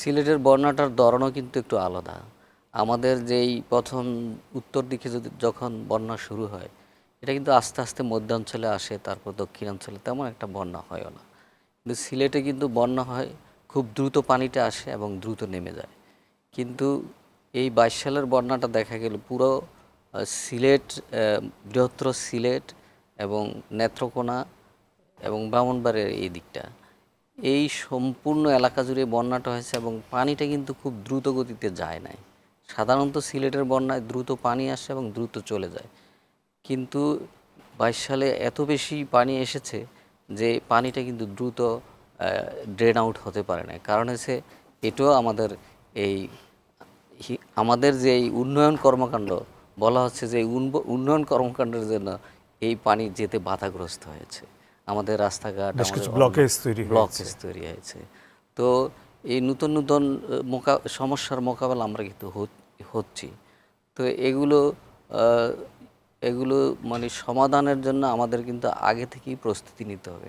সিলেটের বন্যাটার ধরনও কিন্তু একটু আলাদা। আমাদের যেই প্রথম উত্তর দিকে যদি যখন বন্যা শুরু হয়, এটা কিন্তু আস্তে আস্তে মধ্যাঞ্চলে আসে, তারপর দক্ষিণাঞ্চলে তেমন একটা বন্যা হয়ও না। কিন্তু সিলেটে কিন্তু বন্যা হয়, খুব দ্রুত পানিটা আসে এবং দ্রুত নেমে যায়। কিন্তু এই বাইশ সালের বন্যাটা দেখা গেল পুরো সিলেট বৃহত্তর সিলেট এবং নেত্রকোনা এবং ব্রাহ্মণবাড়িয়ার এই দিকটা। এই সম্পূর্ণ এলাকা জুড়ে বন্যাটা হয়েছে এবং পানিটা কিন্তু খুব দ্রুত গতিতে যায় নাই। সাধারণত সিলেটের বন্যায় দ্রুত পানি আসে এবং দ্রুত চলে যায়। কিন্তু বাইশ সালে এত বেশি পানি এসেছে যে পানিটা কিন্তু দ্রুত ড্রেন আউট হতে পারে না কারণ হচ্ছে এটাও আমাদের এই আমাদের যে এই উন্নয়ন কর্মকাণ্ড, বলা হচ্ছে যে উন্নয়ন কর্মকাণ্ডের জন্য এই পানি যেতে বাধাগ্রস্ত হয়েছে। আমাদের রাস্তাঘাট ব্লকেজ তৈরি হয়েছে। তো এই নতুন নতুন মোকা সমস্যার মোকাবেলা আমরা কিন্তু হচ্ছি। তো এগুলো এগুলো মানে সমাধানের জন্য আমাদের কিন্তু আগে থেকেই প্রস্তুতি নিতে হবে।